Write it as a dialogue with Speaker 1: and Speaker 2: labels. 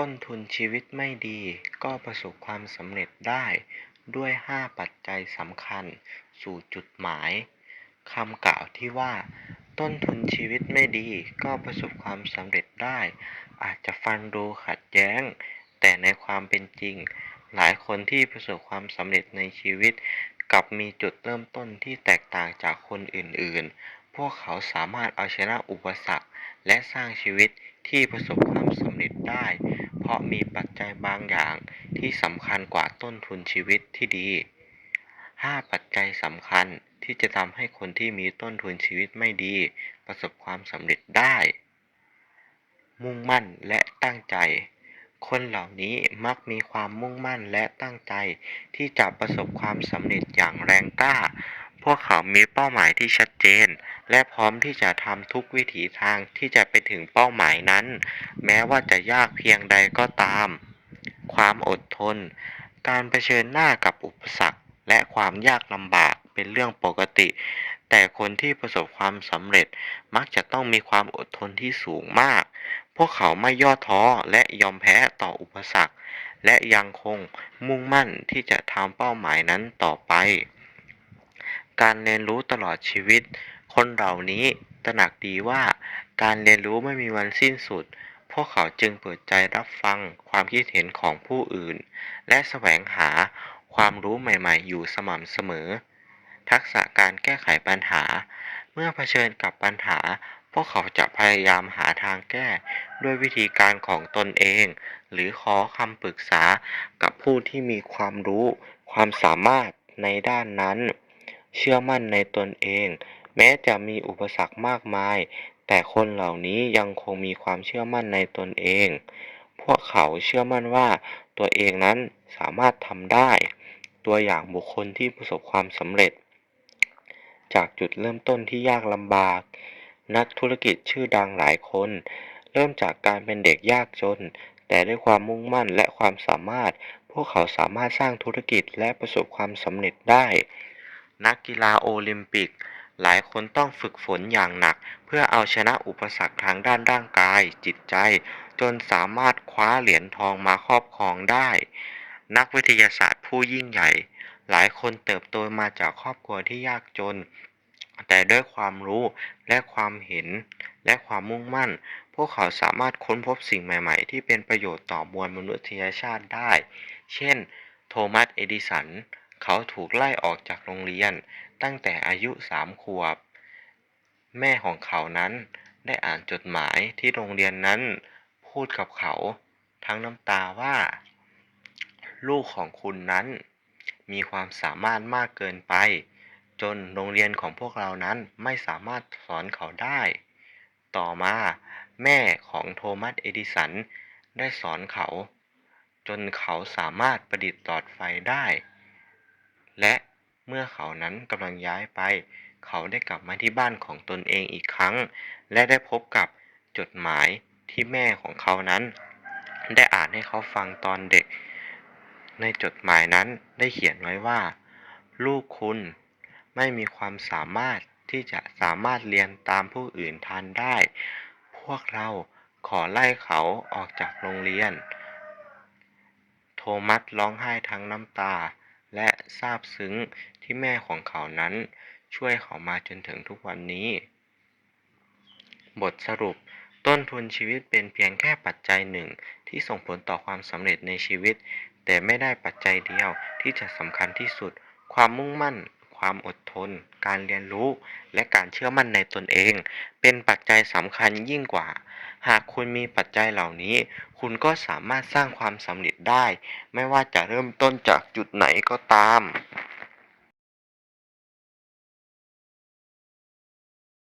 Speaker 1: ต้นทุนชีวิตไม่ดีก็ประสบความสำเร็จได้ด้วย 5 ปัจจัยสำคัญสู่จุดหมายคำกล่าวที่ว่า ต้นทุนชีวิตไม่ดีก็ประสบความสำเร็จได้ อาจจะฟังดูขัดแย้ง แต่ในความเป็นจริง หลายคนที่ประสบความสำเร็จในชีวิต กลับมีจุดเริ่มต้นที่แตกต่างจากคนอื่นๆ พวกเขาสามารถเอาชนะอุปสรรคและสร้างชีวิต ที่ประสบความสำเร็จได้ เพราะมีปัจจัยบางอย่างที่สำคัญกว่าต้นทุนชีวิตที่ดี 5 ปัจจัยสำคัญที่จะทำให้คนที่มีต้นทุนชีวิตไม่ดี ประสบความสำเร็จได้ มุ่งมั่นและตั้งใจ คนเหล่านี้มักมีความมุ่งมั่นและตั้งใจที่จะประสบความสำเร็จอย่างแรงกล้า พวกเขามีเป้าหมายที่ชัดเจน และพร้อมที่จะทำทุกวิถีทางที่จะไปถึงเป้าหมายนั้น แม้ว่าจะยากเพียงใดก็ตาม ความอดทน การเผชิญหน้ากับอุปสรรค และความยากลำบากเป็นเรื่องปกติ แต่คนที่ประสบความสำเร็จมักจะต้องมีความอดทนที่สูงมาก พวกเขาไม่ย่อท้อและยอมแพ้ต่ออุปสรรค และยังคงมุ่งมั่นที่จะทำเป้าหมายนั้นต่อไป การเรียนรู้ตลอดชีวิต คนเหล่านี้ตระหนักดีว่าการเรียนรู้ไม่มีวันสิ้นสุด พวกเขาจึงเปิดใจรับฟังความคิดเห็นของผู้อื่น และแสวงหาความรู้ใหม่ๆ อยู่สม่ำเสมอ ทักษะการแก้ไขปัญหา เมื่อเผชิญกับปัญหา พวกเขาจะพยายามหาทางแก้ ด้วยวิธีการของตนเอง หรือขอคำปรึกษากับผู้ที่มีความรู้ ความสามารถในด้านนั้น เชื่อมั่นในตนเอง แม้จะมีอุปสรรคมากมาย แต่คนเหล่านี้ยังคงมีความเชื่อมั่นในตนเอง พวกเขาเชื่อมั่นว่าตัวเองนั้นสามารถทำได้ ตัวอย่างบุคคลที่ประสบความสำเร็จ จากจุดเริ่มต้นที่ยากลำบาก นักธุรกิจชื่อดังหลายคน เริ่มจากการเป็นเด็กยากจน แต่ด้วยความมุ่งมั่นและความสามารถ พวกเขาสามารถสร้างธุรกิจและประสบความสำเร็จได้ นักกีฬาโอลิมปิก หลายคนต้องฝึกฝนอย่างหนัก เพื่อเอาชนะอุปสรรคทางด้านร่างกาย จิตใจ จนสามารถคว้าเหรียญทองมาครอบครองได้ นักวิทยาศาสตร์ผู้ยิ่งใหญ่ หลายคนเติบโตมาจากครอบครัวที่ยากจน แต่ด้วยความรู้และความเห็นและความมุ่งมั่น พวกเขาสามารถค้นพบสิ่งใหม่ ๆ ที่เป็นประโยชน์ต่อมวลมนุษยชาติได้ เช่น โทมัส เอดิสัน เขาถูกไล่ออกจากโรงเรียนตั้งแต่อายุสามขวบ แม่ของเขานั้นได้อ่านจดหมายที่โรงเรียนนั้นพูดกับเขา ทั้งน้ำตาว่า ลูกของคุณนั้น มีความสามารถมากเกินไป จนโรงเรียนของพวกเรานั้นไม่สามารถสอนเขาได้ ต่อมาแม่ของโทมัสเอดิสันได้สอนเขา จนเขาสามารถประดิษฐ์หลอดไฟได้ และเมื่อเขานั้นกำลังย้ายไป เขาได้กลับมาที่บ้านของตนเองอีกครั้ง และได้พบกับจดหมายที่แม่ของเขานั้น ได้อ่านให้เขาฟังตอนเด็ก ในจดหมายนั้นได้เขียนไว้ว่า ลูกคุณไม่มีความสามารถที่จะสามารถเรียนตามผู้อื่นทันได้ พวกเราขอไล่เขาออกจากโรงเรียน โทมัสร้องไห้ทั้งน้ำตา และซาบซึ้งที่แม่ของเขานั้น ช่วยเขามาจนถึงทุกวันนี้ บทสรุป ต้นทุนชีวิตเป็นเพียงแค่ปัจจัยหนึ่ง ที่ส่งผลต่อความสำเร็จในชีวิต แต่ไม่ได้ปัจจัยเดียวที่จะสำคัญที่สุด ความมุ่งมั่น ความอดทน การเรียนรู้ และการเชื่อมั่นในตนเอง เป็นปัจจัยสำคัญยิ่งกว่า หากคุณมีปัจจัยเหล่านี้ คุณก็สามารถสร้างความสำเร็จได้ ไม่ว่าจะเริ่มต้นจากจุดไหนก็ตาม